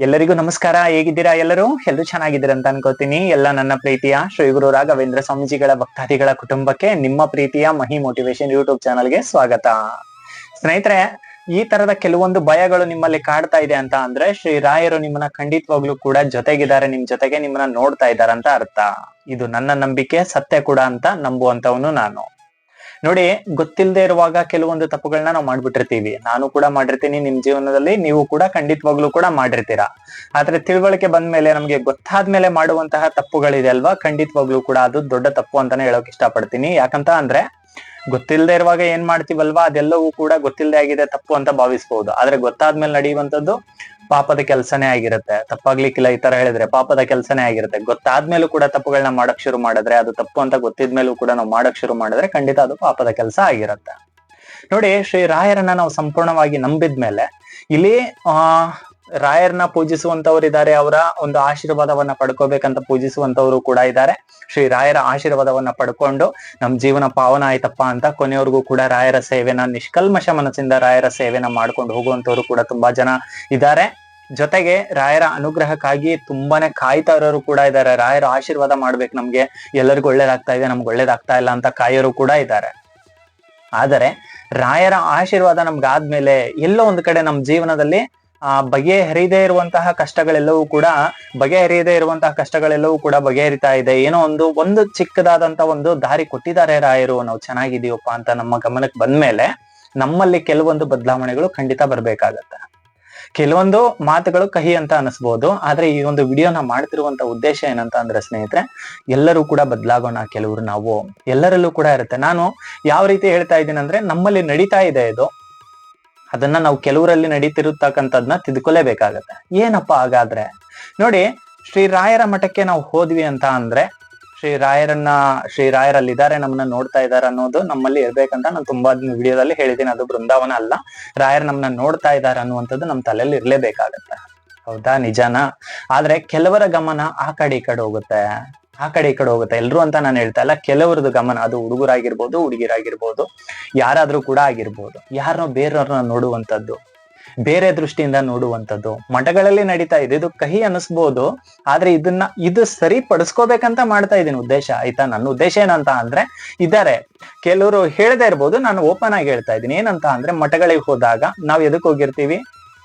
ಎಲ್ಲರಿಗೂ ನಮಸ್ಕಾರ. ಹೇಗಿದ್ದೀರಾ ಎಲ್ಲರೂ? ಎಲ್ಲರೂ ಚೆನ್ನಾಗಿದ್ದೀರಾ ಅಂತ ಅನ್ಕೋತೀನಿ. ಎಲ್ಲ ನನ್ನ ಪ್ರೀತಿಯ ಶ್ರೀ ಗುರು ರಾಘವೇಂದ್ರ ಸ್ವಾಮೀಜಿಗಳ ಭಕ್ತಾದಿಗಳ ಕುಟುಂಬಕ್ಕೆ ನಿಮ್ಮ ಪ್ರೀತಿಯ ಮಹಿ ಮೋಟಿವೇಶನ್ ಯೂಟ್ಯೂಬ್ ಚಾನಲ್ಗೆ ಸ್ವಾಗತ. ಸ್ನೇಹಿತರೆ, ಈ ತರದ ಕೆಲವೊಂದು ಭಯಗಳು ನಿಮ್ಮಲ್ಲಿ ಕಾಡ್ತಾ ಇದೆ ಅಂತ ಅಂದ್ರೆ ಶ್ರೀ ರಾಯರು ನಿಮ್ಮನ್ನ ಖಂಡಿತವಾಗ್ಲೂ ಕೂಡ ಜೊತೆಗಿದ್ದಾರೆ, ನಿಮ್ ಜೊತೆಗೆ ನಿಮ್ಮನ್ನ ನೋಡ್ತಾ ಇದ್ದಾರೆ ಅಂತ ಅರ್ಥ. ಇದು ನನ್ನ ನಂಬಿಕೆ, ಸತ್ಯ ಕೂಡ ಅಂತ ನಂಬುವಂತವನು ನಾನು. ನೋಡಿ ಗೊತ್ತಿಲ್ಲದೆ ಇರುವಾಗ ಕೆಲವೊಂದು ತಪ್ಪುಗಳನ್ನ ನಾವು ಮಾಡ್ಬಿಟ್ಟಿರ್ತೀವಿ. ನಾನು ಕೂಡ ಮಾಡಿರ್ತೀನಿ, ನಿಮ್ ಜೀವನದಲ್ಲಿ ನೀವು ಕೂಡ ಖಂಡಿತವಾಗ್ಲೂ ಕೂಡ ಮಾಡಿರ್ತೀರಾ. ಆದ್ರೆ ತಿಳುವಳಿಕೆ ಬಂದ್ಮೇಲೆ ನಮ್ಗೆ ಗೊತ್ತಾದ್ಮೇಲೆ ಮಾಡುವಂತಹ ತಪ್ಪುಗಳಿದೆ ಅಲ್ವಾ? ಖಂಡಿತವಾಗ್ಲೂ ಕೂಡ ಅದು ದೊಡ್ಡ ತಪ್ಪು ಅಂತಾನೆ ಹೇಳೋಕ್ ಇಷ್ಟಪಡ್ತೀನಿ. ಯಾಕಂತ ಅಂದ್ರೆ ಗೊತ್ತಿಲ್ಲದೆ ಇರುವಾಗ ಏನ್ ಮಾಡ್ತೀವಲ್ವಾ? ಅದೆಲ್ಲವೂ ಕೂಡ ಗೊತ್ತಿಲ್ಲದೆ ಆಗಿದೆ, ತಪ್ಪು ಅಂತ ಭಾವಿಸಬಹುದು ಆದ್ರೆ ಗೊತ್ತಾದ್ಮೇಲೆ ನಡೆಯುವಂತದ್ದು ಪಾಪದ ಕೆಲಸನೇ ಆಗಿರುತ್ತೆ. ತಪ್ಪಾಗ್ಲಿಕ್ಕಿಲ್ಲ ಈ ತರ ಹೇಳಿದ್ರೆ ಪಾಪದ ಕೆಲಸನೇ ಆಗಿರುತ್ತೆ. ಗೊತ್ತಾದ್ಮೇಲೂ ಕೂಡ ತಪ್ಪುಗಳನ್ನ ಮಾಡಕ್ ಶುರು ಮಾಡಿದ್ರೆ, ಅದು ತಪ್ಪು ಅಂತ ಗೊತ್ತಿದ್ಮೇಲೂ ಕೂಡ ನಾವು ಮಾಡಕ್ ಶುರು ಮಾಡಿದ್ರೆ ಖಂಡಿತ ಅದು ಪಾಪದ ಕೆಲಸ ಆಗಿರುತ್ತೆ. ನೋಡಿ, ಶ್ರೀ ರಾಯರನ್ನ ನಾವು ಸಂಪೂರ್ಣವಾಗಿ ನಂಬಿದ್ಮೇಲೆ, ಇಲ್ಲಿ ಆ ರಾಯರನ್ನ ಪೂಜಿಸುವಂತವ್ರು ಇದ್ದಾರೆ ಅವರ ಒಂದು ಆಶೀರ್ವಾದವನ್ನ ಪಡ್ಕೋಬೇಕಂತ ಪೂಜಿಸುವಂತವರು ಕೂಡ ಇದ್ದಾರೆ. ಶ್ರೀ ರಾಯರ ಆಶೀರ್ವಾದವನ್ನ ಪಡ್ಕೊಂಡು ನಮ್ ಜೀವನ ಪಾವನ ಆಯ್ತಪ್ಪ ಅಂತ ಕೊನೆಯವರೆಗೂ ಕೂಡ ರಾಯರ ಸೇವೆನ, ನಿಷ್ಕಲ್ಮಶ ಮನಸ್ಸಿಂದ ರಾಯರ ಸೇವೆನ ಮಾಡ್ಕೊಂಡು ಹೋಗುವಂತವ್ರು ಕೂಡ ತುಂಬಾ ಜನ ಇದ್ದಾರೆ. ಜೊತೆಗೆ ರಾಯರ ಅನುಗ್ರಹಕ್ಕಾಗಿ ತುಂಬಾನೇ ಕಾಯ್ತಾ ಇರೋರು ಕೂಡ ಇದ್ದಾರೆ. ರಾಯರ ಆಶೀರ್ವಾದ ಮಾಡ್ಬೇಕು ನಮ್ಗೆ. ಎಲ್ಲರಿಗೂ ಒಳ್ಳೇದಾಗ್ತಾ ಇದೆ, ನಮ್ಗೆ ಒಳ್ಳೇದಾಗ್ತಾ ಇಲ್ಲ ಅಂತ ಕಾಯೋರು ಕೂಡ ಇದ್ದಾರೆ. ಆದರೆ ರಾಯರ ಆಶೀರ್ವಾದ ನಮ್ಗಾದ್ಮೇಲೆ ಎಲ್ಲೋ ಒಂದು ಕಡೆ ನಮ್ ಜೀವನದಲ್ಲಿ ಆ, ಬಗೆಹರಿದೇ ಇರುವಂತಹ ಕಷ್ಟಗಳೆಲ್ಲವೂ ಕೂಡ ಬಗೆಹರಿಯದೇ ಇರುವಂತಹ ಕಷ್ಟಗಳೆಲ್ಲವೂ ಕೂಡ ಬಗೆಹರಿತಾ ಇದೆ. ಏನೋ ಒಂದು ಒಂದು ಚಿಕ್ಕದಾದಂತ ಒಂದು ದಾರಿ ಕೊಟ್ಟಿದ್ದಾರೆ ರಾಯರು. ನಾವು ಚೆನ್ನಾಗಿದೀವಪ್ಪ ಅಂತ ನಮ್ಮ ಗಮನಕ್ಕೆ ಬಂದ್ಮೇಲೆ ನಮ್ಮಲ್ಲಿ ಕೆಲವೊಂದು ಬದಲಾವಣೆಗಳು ಖಂಡಿತ ಬರ್ಬೇಕಾಗತ್ತೆ. ಕೆಲವೊಂದು ಮಾತುಗಳು ಕಹಿ ಅಂತ ಅನಿಸ್ಬೋದು. ಆದ್ರೆ ಈ ಒಂದು ವಿಡಿಯೋನ ಮಾಡ್ತಿರುವಂತ ಉದ್ದೇಶ ಏನಂತ ಅಂದ್ರೆ, ಸ್ನೇಹಿತರೆ, ಎಲ್ಲರೂ ಕೂಡ ಬದಲಾಗೋಣ ಕೆಲವರು ನಾವು. ಎಲ್ಲರಲ್ಲೂ ಕೂಡ ಇರುತ್ತೆ. ನಾನು ಯಾವ ರೀತಿ ಹೇಳ್ತಾ ಇದ್ದೀನಿ ಅಂದ್ರೆ, ನಮ್ಮಲ್ಲಿ ನಡೀತಾ ಇದೆ ಇದು. ಅದನ್ನ ನಾವು ಕೆಲವರಲ್ಲಿ ನಡೀತಿರತಕ್ಕಂಥದ್ನ ತಿದ್ಕೊಲೇಬೇಕಾಗತ್ತೆ ಏನಪ್ಪ ಹಾಗಾದ್ರೆ? ನೋಡಿ, ಶ್ರೀ ರಾಯರ ಮಠಕ್ಕೆ ನಾವು ಹೋದ್ವಿ ಅಂತ ಅಂದ್ರೆ, ಶ್ರೀ ರಾಯರನ್ನ, ಶ್ರೀ ರಾಯರಲ್ಲಿದ್ದಾರೆ ನಮ್ಮನ್ನ ನೋಡ್ತಾ ಇದ್ದಾರೆ ಅನ್ನೋದು ನಮ್ಮಲ್ಲಿ ಇರ್ಬೇಕಂತ ನಾನು ತುಂಬಾ ವಿಡಿಯೋದಲ್ಲಿ ಹೇಳಿದ್ದೀನಿ. ಅದು ಬೃಂದಾವನ ಅಲ್ಲ. ರಾಯರ್ ನಮ್ಮನ್ನ ನೋಡ್ತಾ ಇದ್ದಾರೆ ಅನ್ನುವಂಥದ್ದು ನಮ್ಮ ತಲೆಯಲ್ಲಿ ಇರ್ಲೇಬೇಕಾಗತ್ತೆ. ಹೌದಾ? ನಿಜಾನ? ಆದ್ರೆ ಕೆಲವರ ಗಮನ ಆ ಕಡೆ ಈ ಕಡೆ ಹೋಗುತ್ತೆ. ಆ ಕಡೆ ಈ ಕಡೆ ಹೋಗುತ್ತೆ. ಎಲ್ರು ಅಂತ ನಾನು ಹೇಳ್ತಾ ಇಲ್ಲ. ಕೆಲವರದ್ದು ಗಮನ ಅದು ಹುಡುಗರಾಗಿರ್ಬೋದು, ಹುಡುಗಿರಾಗಿರ್ಬೋದು, ಯಾರಾದ್ರೂ ಕೂಡ ಆಗಿರ್ಬೋದು. ಯಾರನ್ನೋ ಬೇರೆಯವ್ರನ್ನ ನೋಡುವಂಥದ್ದು, ಬೇರೆ ದೃಷ್ಟಿಯಿಂದ ನೋಡುವಂಥದ್ದು, ಮಠಗಳಲ್ಲಿ ನಡೀತಾ ಇದೆ. ಇದು ಕಹಿ ಅನಿಸ್ಬೋದು. ಆದ್ರೆ ಇದನ್ನ ಇದು ಸರಿ ಪಡಿಸ್ಕೋಬೇಕಂತ ಮಾಡ್ತಾ ಇದ್ದೀನಿ ಉದ್ದೇಶ, ಆಯ್ತಾ? ನನ್ನ ಉದ್ದೇಶ ಏನಂತ ಅಂದ್ರೆ, ಇದಾರೆ. ಕೆಲವರು ಹೇಳದೇ ಇರ್ಬೋದು, ನಾನು ಓಪನ್ ಆಗಿ ಹೇಳ್ತಾ ಇದ್ದೀನಿ. ಏನಂತ ಅಂದ್ರೆ, ಮಠಗಳಿಗೆ ಹೋದಾಗ ನಾವು ಎದಕ್ ಹೋಗಿರ್ತೀವಿ?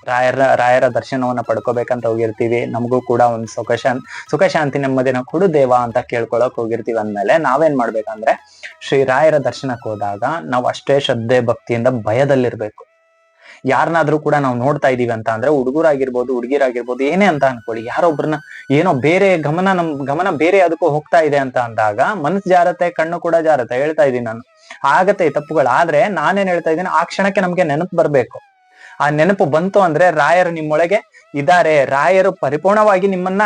ರಾಯರ ರಾಯರ ದರ್ಶನವನ್ನ ಪಡ್ಕೋಬೇಕಂತ ಹೋಗಿರ್ತೀವಿ. ನಮಗೂ ಕೂಡ ಒಂದು ಸುಖ ಶಾಂತಿ ಶಾಂತಿ ನೆಮ್ಮದಿನ ಕೊಡು ದೇವ ಅಂತ ಕೇಳ್ಕೊಳಕ್ ಹೋಗಿರ್ತೀವಿ ಅಂದ್ಮೇಲೆ ನಾವೇನ್ ಮಾಡ್ಬೇಕಂದ್ರೆ ಶ್ರೀ ರಾಯರ ದರ್ಶನಕ್ಕೆ ಹೋದಾಗ ನಾವು ಅಷ್ಟೇ ಶ್ರದ್ಧೆ, ಭಕ್ತಿಯಿಂದ ಭಯದಲ್ಲಿರ್ಬೇಕು. ಯಾರನ್ನಾದ್ರೂ ಕೂಡ ನಾವು ನೋಡ್ತಾ ಇದೀವಿ ಅಂತ ಅಂದ್ರೆ ಹುಡುಗರಾಗಿರ್ಬೋದು, ಹುಡುಗಿರಾಗಿರ್ಬೋದು, ಏನೇ ಅಂತ ಅನ್ಕೊಳ್ಳಿ. ಯಾರೊಬ್ರನ್ನ ಏನೋ ಬೇರೆ ಗಮನ ನಮ್, ಗಮನ ಬೇರೆ ಅದಕ್ಕೂ ಹೋಗ್ತಾ ಇದೆ ಅಂತ ಅಂದಾಗ ಮನಸ್ಸು ಜಾರತೆ ಕಣ್ಣು ಕೂಡ ಜಾರತೆ ಹೇಳ್ತಾ ಇದೀನಿ ನಾನು. ಆಗತ್ತೆ ತಪ್ಪುಗಳು ಆದ್ರೆ ನಾನೇನ್ ಹೇಳ್ತಾ ಇದ್ದೀನಿ ಆ ಕ್ಷಣಕ್ಕೆ ನಮ್ಗೆ ನೆನಪು ಬರ್ಬೇಕು. ಆ ನೆನಪು ಬಂತು ಅಂದ್ರೆ ರಾಯರು ನಿಮ್ಮೊಳಗೆ ಇದ್ದಾರೆ. ರಾಯರು ಪರಿಪೂರ್ಣವಾಗಿ ನಿಮ್ಮನ್ನ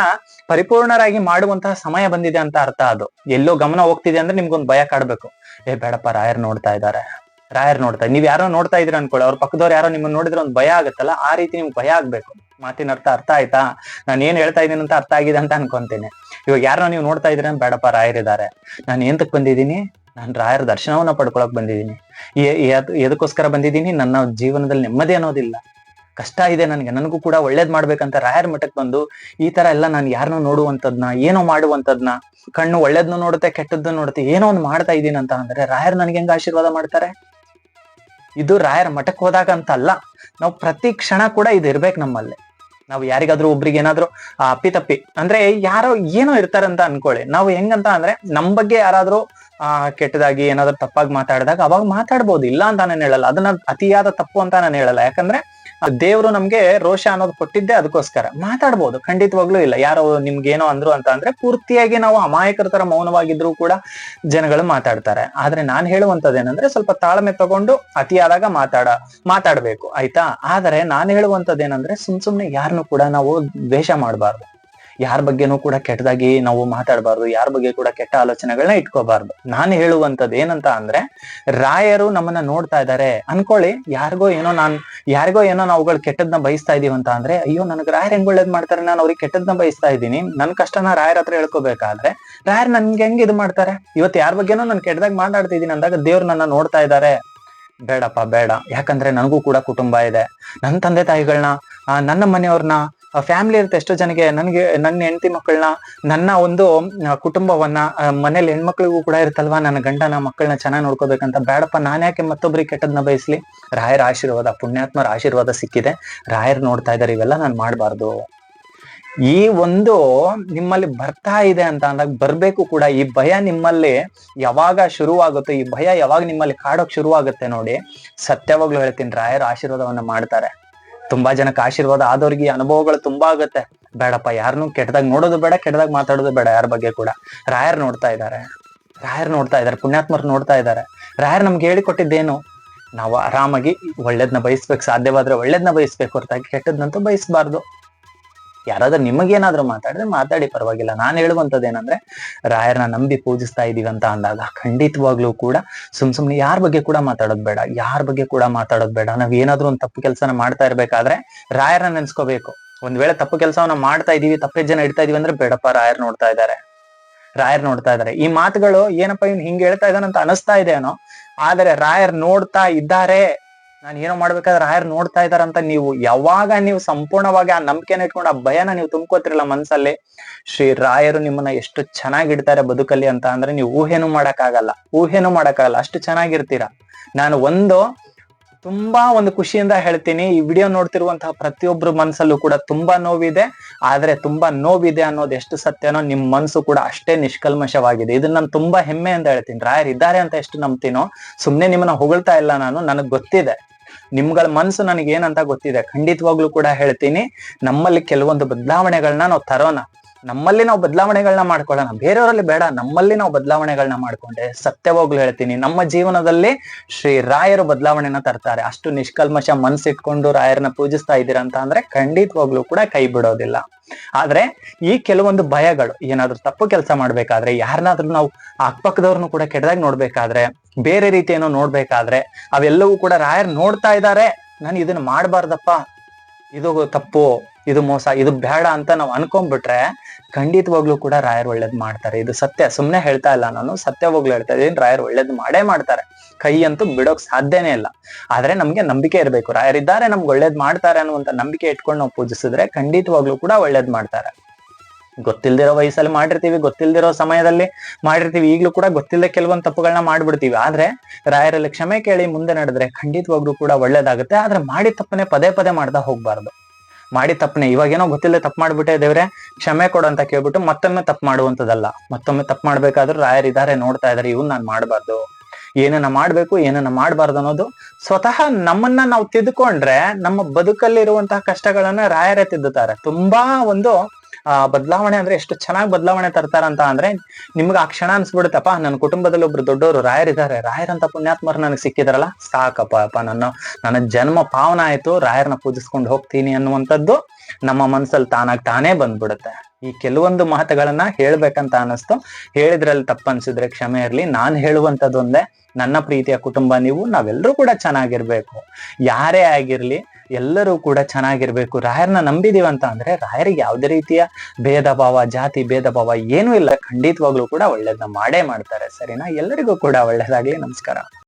ಪರಿಪೂರ್ಣರಾಗಿ ಮಾಡುವಂತಹ ಸಮಯ ಬಂದಿದೆ ಅಂತ ಅರ್ಥ ಅದು. ಎಲ್ಲೋ ಗಮನ ಹೋಗ್ತಿದೆ ಅಂದ್ರೆ ನಿಮ್ಗೊಂದು ಭಯ ಕಾಡ್ಬೇಕು. ಏ, ಬೇಡಪ್ಪ, ರಾಯರ್ ನೋಡ್ತಾ ಇದ್ದಾರೆ. ರಾಯರ್ ನೋಡ್ತಾ ನೀವ್ ಯಾರೋ ನೋಡ್ತಾ ಇದ್ರಿ ಅನ್ಕೊಳ್ಳಿ. ಅವ್ರ ಪಕ್ಕದವ್ರು ಯಾರೋ ನಿಮ್ಮನ್ನ ನೋಡಿದ್ರೆ ಒಂದು ಭಯ ಆಗುತ್ತಲ್ಲ, ಆ ರೀತಿ ನಿಮ್ಗೆ ಭಯ ಆಗ್ಬೇಕು. ಮಾತಿನ ಅರ್ಥ ಅರ್ಥ ಆಯ್ತಾ? ನಾನು ಏನ್ ಹೇಳ್ತಾ ಇದ್ದೀನಿ ಅಂತ ಅರ್ಥ ಆಗಿದೆ ಅಂತ ಅನ್ಕೊಂತೀನಿ. ಇವಾಗ ಯಾರೋ ನೀವು ನೋಡ್ತಾ ಇದ್ರೆ ಬೇಡಪ್ಪ ರಾಯರ್ ಇದ್ದಾರೆ ನಾನು ಎಂತಕ್ ಬಂದಿದ್ದೀನಿ? ನಾನು ರಾಯರ ದರ್ಶನವನ್ನ ಪಡ್ಕೊಳಕ್ ಬಂದಿದ್ದೀನಿ. ಎದಕ್ಕೋಸ್ಕರ ಬಂದಿದ್ದೀನಿ, ನನ್ನ ಜೀವನದಲ್ಲಿ ನೆಮ್ಮದಿ ಅನ್ನೋದಿಲ್ಲ. ಕಷ್ಟ ಇದೆ ನನಗೆ, ನನಗೂ ಕೂಡ ಒಳ್ಳೇದ್ ಮಾಡ್ಬೇಕಂತ ರಾಯರ್ ಮಠಕ್ಕೆ ಬಂದು ಈ ತರ ಎಲ್ಲ ನಾನು ಯಾರನ್ನೂ ನೋಡುವಂತದ್ನ ಏನೋ ಮಾಡುವಂತದ್ನ ಕಣ್ಣು ಒಳ್ಳೇದ್ನು ನೋಡುತ್ತೆ ಕೆಟ್ಟದ್ದು ನೋಡುತ್ತೆ, ಏನೋ ಒಂದು ಮಾಡ್ತಾ ಇದ್ದೀನಿ ಅಂತ ಅಂದ್ರೆ ರಾಯರ್ ನನಗೆ ಹೆಂಗ ಆಶೀರ್ವಾದ ಮಾಡ್ತಾರೆ? ಇದು ರಾಯರ ಮಠಕ್ಕೆ ಹೋದಾಗ ಅಂತ ಅಲ್ಲ ನಾವು ಪ್ರತಿ ಕ್ಷಣ ಕೂಡ ಇದು ಇರ್ಬೇಕು ನಮ್ಮಲ್ಲಿ. ನಾವು ಯಾರಿಗಾದ್ರೂ ಒಬ್ರಿಗೆ ಏನಾದ್ರು ಅಪ್ಪಿತಪ್ಪಿ ಅಂದ್ರೆ ಯಾರೋ ಏನೋ ಇರ್ತಾರಂತ ಅನ್ಕೊಳ್ಳಿ. ನಾವು ಹೆಂಗಂತ ಅಂದ್ರೆ, ನಮ್ ಬಗ್ಗೆ ಯಾರಾದ್ರೂ ಆ, ಕೆಟ್ಟದಾಗಿ ಏನಾದ್ರು ತಪ್ಪಾಗಿ ಮಾತಾಡಿದಾಗ ಅವಾಗ ಮಾತಾಡ್ಬೋದು, ಇಲ್ಲ ಅಂತ ನಾನು ಹೇಳಲ್ಲ. ಅದನ್ನ ಅತಿಯಾದ ತಪ್ಪು ಅಂತ ನಾನು ಹೇಳಲ್ಲ. ಯಾಕಂದ್ರೆ ದೇವ್ರು ನಮ್ಗೆ ರೋಷ ಅನ್ನೋದು ಕೊಟ್ಟಿದ್ದೆ ಅದಕ್ಕೋಸ್ಕರ. ಮಾತಾಡ್ಬೋದು, ಖಂಡಿತವಾಗ್ಲೂ ಇಲ್ಲ. ಯಾರೋ ನಿಮ್ಗೇನೋ ಅಂದ್ರು ಅಂತ ಅಂದ್ರೆ ಪೂರ್ತಿಯಾಗಿ ನಾವು ಅಮಾಯಕರ ತರ ಮೌನವಾಗಿದ್ರು ಕೂಡ ಜನಗಳು ಮಾತಾಡ್ತಾರೆ. ಆದ್ರೆ ನಾನ್ ಹೇಳುವಂತದ್ದು ಏನಂದ್ರೆ ಸ್ವಲ್ಪ ತಾಳ್ಮೆ ತಗೊಂಡು ಅತಿಯಾದಾಗ ಮಾತಾಡ, ಮಾತಾಡ್ಬೇಕು, ಆಯ್ತಾ? ಆದ್ರೆ ನಾನು ಹೇಳುವಂತದ್ದು ಏನಂದ್ರೆ ಸುಮ್ ಸುಮ್ನೆ ಯಾರನ್ನು ಕೂಡ ನಾವು ದ್ವೇಷ ಮಾಡಬಾರ್ದು. ಯಾರ ಬಗ್ಗೆನೂ ಕೂಡ ಕೆಟ್ಟದಾಗಿ ನಾವು ಮಾತಾಡಬಾರ್ದು, ಯಾರ ಬಗ್ಗೆ ಕೂಡ ಕೆಟ್ಟ ಆಲೋಚನೆಗಳನ್ನ ಇಟ್ಕೋಬಾರ್ದು. ನಾನು ಹೇಳುವಂತದ್ದು ಏನಂತ ಅಂದ್ರೆ, ರಾಯರು ನಮ್ಮನ್ನ ನೋಡ್ತಾ ಇದ್ದಾರೆ ಅನ್ಕೊಳ್ಳಿ ಯಾರಿಗೋ ಏನೋ ನಾನ್, ಯಾರಿಗೋ ಏನೋ ನಾವುಗಳು ಕೆಟ್ಟದ್ನ ಬಯಸ್ತಾ ಇದೀವಿ ಅಂತ ಅಂದ್ರೆ, ಅಯ್ಯೋ ನನಗೆ ರಾಯರ್ ಹೆಂಗ್ ಒಳ್ಳೇದ್ ಮಾಡ್ತಾರೆ, ನಾನು ಅವ್ರಿಗೆ ಕೆಟ್ಟದ್ನ ಬಯಸ್ತಾ ಇದ್ದೀನಿ, ನನ್ ಕಷ್ಟನ ರಾಯರ್ ಹತ್ರ ಹೇಳ್ಕೋಬೇಕಾದ್ರೆ, ರಾಯರ್ ನನ್ಗೆ ಹೆಂಗ್ ಇದು ಮಾಡ್ತಾರೆ? ಇವತ್ತು ಯಾರ ಬಗ್ಗೆನೋ ನಾನು ಕೆಟ್ಟದಾಗ ಮಾತಾಡ್ತಿದ್ದೀನಿ ಅಂದಾಗ ದೇವ್ರು ನನ್ನ ನೋಡ್ತಾ ಇದ್ದಾರೆ ಬೇಡಪ್ಪ, ಬೇಡ. ಯಾಕಂದ್ರೆ ನನಗೂ ಕೂಡ ಕುಟುಂಬ ಇದೆ. ನನ್ನ ತಂದೆ ತಾಯಿಗಳನ್ನ ನನ್ನ ಮನೆಯವ್ರನ್ನ ಫ್ಯಾಮಿಲಿ ಇರುತ್ತೆ ಎಷ್ಟೋ ಜನಕ್ಕೆ ನನಗೆ ನನ್ನ ಹೆಂಡತಿ ಮಕ್ಕಳನ್ನ ನನ್ನ ಒಂದು ಕುಟುಂಬವನ್ನ ಮನೇಲಿ ಹೆಣ್ಮಕ್ಳಿಗೂ ಕೂಡ ಇರುತ್ತಲ್ವಾ ನನ್ನ ಗಂಡನ ಮಕ್ಕಳನ್ನ ಚೆನ್ನಾಗಿ ನೋಡ್ಕೋಬೇಕಂತ? ಬೇಡಪ್ಪ ನಾನ್ಯಾಕೆ ಮತ್ತೊಬ್ಬರಿಗೆ ಕೆಟ್ಟದನ್ನ ಬಯಸ್ಲಿ? ರಾಯರ ಆಶೀರ್ವಾದ, ಪುಣ್ಯಾತ್ಮರ ಆಶೀರ್ವಾದ ಸಿಕ್ಕಿದೆ. ರಾಯರ್ ನೋಡ್ತಾ ಇದ್ದಾರೆ, ಇವೆಲ್ಲ ನಾನು ಮಾಡಬಾರ್ದು. ಈ ಒಂದು ನಿಮ್ಮಲ್ಲಿ ಬರ್ತಾ ಇದೆ ಅಂತ ಅಂದಾಗ ಬರ್ಬೇಕು ಕೂಡ. ಈ ಭಯ ನಿಮ್ಮಲ್ಲಿ ಯಾವಾಗ ಶುರುವಾಗುತ್ತೋ, ಈ ಭಯ ಯಾವಾಗ ನಿಮ್ಮಲ್ಲಿ ಕಾಡೋಕ್ ಶುರುವಾಗುತ್ತೆ ನೋಡಿ, ಸತ್ಯವಾಗ್ಲೂ ಹೇಳ್ತೀನಿ, ರಾಯರ ಆಶೀರ್ವಾದವನ್ನ ಮಾಡ್ತಾರೆ. ತುಂಬಾ ಜನಕ್ಕೆ ಆಶೀರ್ವಾದ ಆದವ್ರಿಗೆ ಅನುಭವಗಳು ತುಂಬಾ ಆಗುತ್ತೆ. ಬೇಡಪ್ಪ ಯಾರನ್ನೂ ಕೆಟ್ಟದಾಗ ನೋಡೋದು ಬೇಡ, ಕೆಟ್ಟದಾಗ ಮಾತಾಡೋದು ಬೇಡ ಯಾರ ಬಗ್ಗೆ ಕೂಡ. ರಾಯರ್ ನೋಡ್ತಾ ಇದ್ದಾರೆ ರಾಯರ್ ನೋಡ್ತಾ ಇದ್ದಾರೆ ಪುಣ್ಯಾತ್ಮರು ನೋಡ್ತಾ ಇದ್ದಾರೆ ರಾಯರ್ ನಮ್ಗೆ ಹೇಳಿಕೊಟ್ಟಿದ್ದೇನು, ನಾವು ಆರಾಮಾಗಿ ಒಳ್ಳೇದ್ನ ಬಯಸ್ಬೇಕು, ಸಾಧ್ಯವಾದ್ರೆ ಒಳ್ಳೇದ್ನ ಬಯಸ್ಬೇಕು ಹೊರತಾಗಿ, ಕೆಟ್ಟದ್ನಂತೂ ಬಯಸ್ಬಾರ್ದು. ಯಾರಾದ್ರೂ ನಿಮಗೇನಾದ್ರೂ ಮಾತಾಡಿದ್ರೆ ಮಾತಾಡಿ, ಪರವಾಗಿಲ್ಲ. ನಾನು ಹೇಳುವಂತದ್ದೇನಂದ್ರೆ ರಾಯರ್ನ ನಂಬಿ ಪೂಜಿಸ್ತಾ ಇದೀವಿ ಅಂತ ಅಂದಾಗ ಖಂಡಿತವಾಗ್ಲೂ ಕೂಡ ಸುಮ್ ಸುಮ್ನೆ ಯಾರ ಬಗ್ಗೆ ಕೂಡ ಮಾತಾಡೋದ್ ಬೇಡ, ಯಾರ ಬಗ್ಗೆ ಕೂಡ ಮಾತಾಡೋದ್ ಬೇಡ. ನಾವ್ ಏನಾದ್ರೂ ಒಂದು ತಪ್ಪು ಕೆಲಸನ ಮಾಡ್ತಾ ಇರ್ಬೇಕಾದ್ರೆ ರಾಯರ್ನ ನೆನ್ಸ್ಕೋಬೇಕು. ಒಂದ್ ವೇಳೆ ತಪ್ಪು ಕೆಲಸವನ್ನ ಮಾಡ್ತಾ ಇದೀವಿ, ತಪ್ಪು ಜನ ಇಡ್ತಾ ಇದೀವಿ ಅಂದ್ರೆ ಬೇಡಪ್ಪ, ರಾಯರ್ ನೋಡ್ತಾ ಇದ್ದಾರೆ ರಾಯರ್ ನೋಡ್ತಾ ಇದ್ದಾರೆ ಈ ಮಾತುಗಳು ಏನಪ್ಪ ಇವ್ನು ಹಿಂಗ್ ಹೇಳ್ತಾ ಇದ್ದಾನಂತ ಅನಿಸ್ತಾ ಇದೇನೋ ಆದರೆ ರಾಯರ್ ನೋಡ್ತಾ ಇದ್ದಾರೆ. ನಾನು ಏನೋ ಮಾಡ್ಬೇಕಾದ್ರೆ ರಾಯರ್ ನೋಡ್ತಾ ಇದಾರಂತ ನೀವು ಯಾವಾಗ ನೀವು ಸಂಪೂರ್ಣವಾಗಿ ಆ ನಂಬಿಕೆನ ಇಟ್ಕೊಂಡು ಆ ಭಯನ ನೀವು ತುಂಬ್ಕೋತಿರಲ್ಲ ಮನ್ಸಲ್ಲಿ? ಶ್ರೀ ರಾಯರು ನಿಮ್ಮನ್ನ ಎಷ್ಟು ಚೆನ್ನಾಗಿ ಇಡ್ತಾರೆ ಬದುಕಲ್ಲಿ ಅಂತ ಅಂದ್ರೆ ನೀವು ಊಹೆನೂ ಮಾಡಕ್ಕಾಗಲ್ಲ. ಊಹೆನೂ ಮಾಡಕ್ಕಾಗಲ್ಲ. ಅಷ್ಟು ಚೆನ್ನಾಗಿರ್ತೀರಾ? ನಾನು ಒಂದು ತುಂಬಾ ಒಂದು ಖುಷಿಯಿಂದ ಹೇಳ್ತೀನಿ. ಈ ವಿಡಿಯೋ ನೋಡ್ತಿರುವಂತಹ ಪ್ರತಿಯೊಬ್ರು ಮನಸ್ಸಲ್ಲೂ ಕೂಡ ತುಂಬಾ ನೋವಿದೆ. ಆದ್ರೆ ತುಂಬಾ ನೋವಿದೆ ಅನ್ನೋದು ಎಷ್ಟು ಸತ್ಯನೋ ನಿಮ್ ಮನ್ಸು ಕೂಡ ಅಷ್ಟೇ ನಿಷ್ಕಲ್ಮಶವಾಗಿದೆ. ಇದನ್ನ ನಾನು ತುಂಬಾ ಅಂತ ಹೇಳ್ತೀನಿ. ರಾಯರ್ ಇದ್ದಾರೆ ಅಂತ ಎಷ್ಟು ನಂಬ್ತೀನೋ, ಸುಮ್ನೆ ನಿಮ್ಮನ್ನ ಹೊಗಳ್ತಾ ಇಲ್ಲ ನಾನು, ನನಗ್ ಗೊತ್ತಿದೆ. ನಿಮ್ಗಳ ಮನ್ಸು ನನಗೆ ಏನಂತ ಗೊತ್ತಿದೆ? ಖಂಡಿತವಾಗ್ಲೂ ಕೂಡ ಹೇಳ್ತೀನಿ. ನಮ್ಮಲ್ಲಿ ಕೆಲವೊಂದು ಬದಲಾವಣೆಗಳನ್ನ ನಾವು ತರೋಣ. ನಮ್ಮಲ್ಲಿ ನಾವು ಬದಲಾವಣೆಗಳನ್ನ ಮಾಡ್ಕೊಳ್ಳೋಣ. ಬೇರೆಯವರಲ್ಲಿ ಬೇಡ. ನಮ್ಮಲ್ಲಿ ನಾವು ಬದಲಾವಣೆಗಳನ್ನ ಮಾಡ್ಕೊಂಡೆ. ಸತ್ಯವಾಗ್ಲು ಹೇಳ್ತೀನಿ. ನಮ್ಮ ಜೀವನದಲ್ಲಿ ಶ್ರೀ ರಾಯರು ಬದಲಾವಣೆನ ತರ್ತಾರೆ. ಅಷ್ಟು ನಿಷ್ಕಲ್ಮಶ ಮನ್ಸಿಟ್ಕೊಂಡು ರಾಯರನ್ನ ಪೂಜಿಸ್ತಾ ಇದ್ದೀರಾ ಅಂತ ಅಂದ್ರೆ ಖಂಡಿತವಾಗ್ಲೂ ಕೂಡ ಕೈ ಬಿಡೋದಿಲ್ಲ. ಆದ್ರೆ ಈ ಕೆಲವೊಂದು ಭಯಗಳು, ಏನಾದ್ರೂ ತಪ್ಪು ಕೆಲಸ ಮಾಡ್ಬೇಕಾದ್ರೆ ಯಾರನ್ನಾದ್ರೂ ನಾವು ಅಕ್ಕಪಕ್ಕದವ್ರನ್ನು ಕೂಡ ಕೆಟ್ಟದಾಗ ನೋಡ್ಬೇಕಾದ್ರೆ, ಬೇರೆ ರೀತಿ ಏನೋ ನೋಡ್ಬೇಕಾದ್ರೆ, ಅವೆಲ್ಲವೂ ಕೂಡ ರಾಯರ್ ನೋಡ್ತಾ ಇದ್ದಾರೆ. ನಾನು ಇದನ್ನ ಮಾಡಬಾರ್ದಪ್ಪ. ಇದು ತಪ್ಪು. ಇದು ಮೋಸ, ಇದು ಬೇಡ ಅಂತ ನಾವು ಅನ್ಕೊಂಡ್ಬಿಟ್ರೆ ಖಂಡಿತವಾಗ್ಲೂ ಕೂಡ ರಾಯರ್ ಒಳ್ಳೇದ್ ಮಾಡ್ತಾರೆ. ಇದು ಸತ್ಯ. ಸುಮ್ನೆ ಹೇಳ್ತಾ ಇಲ್ಲ ನಾನು ಸತ್ಯವಾಗ್ಲೂ ಹೇಳ್ತಾ ಇದೀನಿ, ರಾಯರ್ ಒಳ್ಳೇದ್ ಮಾಡೇ ಮಾಡ್ತಾರೆ. ಕೈ ಅಂತೂ ಬಿಡೋಕ್ ಸಾಧ್ಯನೇ ಇಲ್ಲ. ಆದ್ರೆ ನಮ್ಗೆ ನಂಬಿಕೆ ಇರಬೇಕು. ರಾಯರ್ ಇದ್ದಾರೆ, ನಮ್ಗೆ ಒಳ್ಳೇದ್ ಮಾಡ್ತಾರೆ ಅನ್ನುವಂತ ನಂಬಿಕೆ ಇಟ್ಕೊಂಡು ನಾವು ಪೂಜಿಸಿದ್ರೆ ಖಂಡಿತವಾಗ್ಲೂ ಕೂಡ ಒಳ್ಳೇದ್ ಮಾಡ್ತಾರೆ. ಗೊತ್ತಿಲ್ದಿರೋ ವಯಸ್ಸಲ್ಲಿ ಮಾಡಿರ್ತೀವಿ, ಗೊತ್ತಿಲ್ದಿರೋ ಸಮಯದಲ್ಲಿ ಮಾಡಿರ್ತೀವಿ, ಈಗ್ಲೂ ಕೂಡ ಗೊತ್ತಿಲ್ಲದೆ ಕೆಲವೊಂದು ತಪ್ಪುಗಳನ್ನ ಮಾಡ್ಬಿಡ್ತೀವಿ. ಆದ್ರೆ ರಾಯರಲ್ಲಿ ಕ್ಷಮೆ ಕೇಳಿ ಮುಂದೆ ನಡೆದ್ರೆ ಖಂಡಿತವಾಗ್ಲೂ ಕೂಡ ಒಳ್ಳೇದಾಗುತ್ತೆ. ಆದ್ರೆ ಮಾಡಿ ತಪ್ಪನೆ ಪದೇ ಪದೇ ಮಾಡ್ತಾ ಹೋಗ್ಬಾರ್ದು. ಮಾಡಿ ತಪ್ಪನೆ. ಇವಾಗೇನೋ ಗೊತ್ತಿಲ್ಲ ತಪ್ಪು ಮಾಡ್ಬಿಟ್ಟೆ ದೇವ್ರೆ, ಕ್ಷಮೆ ಕೊಡು ಅಂತ ಕೇಳ್ಬಿಟ್ಟು ಮತ್ತೊಮ್ಮೆ ತಪ್ಪು ಮಾಡುವಂತದಲ್ಲ ಮತ್ತೊಮ್ಮೆ ತಪ್ಪು ಮಾಡ್ಬೇಕಾದ್ರೂ ರಾಯರ್ ಇದಾರೆ, ನೋಡ್ತಾ ಇದಾರೆ, ಇವ್ನ ನಾನು ಮಾಡಬಾರ್ದು. ಏನನ್ನ ಮಾಡ್ಬೇಕು, ಏನನ್ನ ಮಾಡಬಾರ್ದು ಅನ್ನೋದು ಸ್ವತಃ ನಮ್ಮನ್ನ ನಾವು ತಿದ್ದುಕೊಂಡ್ರೆ ನಮ್ಮ ಬದುಕಲ್ಲಿರುವಂತಹ ಕಷ್ಟಗಳನ್ನ ರಾಯರೇ ತಿದ್ದುತ್ತಾರೆ. ತುಂಬಾ ಒಂದು ಆ, ಬದಲಾವಣೆ ಅಂದ್ರೆ ಎಷ್ಟು ಚೆನ್ನಾಗಿ ಬದಲಾವಣೆ ತರ್ತಾರಂತ ಅಂದ್ರೆ ನಿಮ್ಗೆ ಆ ಕ್ಷಣ ಅನ್ಸ್ಬಿಡುತ್ತಪ್ಪ. ನನ್ನ ಕುಟುಂಬದಲ್ಲಿ ಒಬ್ರು ದೊಡ್ಡವರು ರಾಯರಿದ್ದಾರೆ ರಾಯರಂತ ಪುಣ್ಯಾತ್ಮರು ನನಗೆ ಸಿಕ್ಕಿದಾರಲ್ಲ? ಸಾಕಪ್ಪ ಅಪ್ಪ, ನನ್ನ ನನ್ನ ಜನ್ಮ ಪಾವನ ಆಯ್ತು. ರಾಯರ್ನ ಪೂಜಿಸ್ಕೊಂಡು ಹೋಗ್ತೀನಿ ಅನ್ನುವಂಥದ್ದು ನಮ್ಮ ಮನ್ಸಲ್ಲಿ ತಾನಾಗ್ ತಾನೇ ಬಂದ್ಬಿಡುತ್ತೆ. ಈ ಕೆಲವೊಂದು ಮಾತುಗಳನ್ನ ಹೇಳ್ಬೇಕಂತ ಅನಿಸ್ತು ಹೇಳಿದ್ರಲ್ಲಿ ತಪ್ಪನ್ಸಿದ್ರೆ ಕ್ಷಮೆ ಇರ್ಲಿ. ನಾನ್ ಹೇಳುವಂತದ್ದು ಒಂದೇ ನನ್ನ ಪ್ರೀತಿಯ ಕುಟುಂಬ ನೀವು ನಾವೆಲ್ಲರೂ ಕೂಡ ಚೆನ್ನಾಗಿರ್ಬೇಕು. ಯಾರೇ ಆಗಿರ್ಲಿ ಎಲ್ಲರೂ ಕೂಡ ಚೆನ್ನಾಗಿರ್ಬೇಕು. ರಾಯರ್ನ ನಂಬಿದೀವಿ ಅಂತ ಅಂದ್ರೆ ರಾಯರಿಗೆ ಯಾವುದೇ ರೀತಿಯ ಭೇದ ಭಾವ, ಜಾತಿ ಭೇದ ಭಾವ ಏನೂ ಇಲ್ಲ. ಖಂಡಿತವಾಗ್ಲೂ ಕೂಡ ಒಳ್ಳೇದನ್ನ ಮಾಡೇ ಮಾಡ್ತಾರೆ. ಸರಿನಾ? ಎಲ್ಲರಿಗೂ ಕೂಡ ಒಳ್ಳೇದಾಗ್ಲಿ. ನಮಸ್ಕಾರ.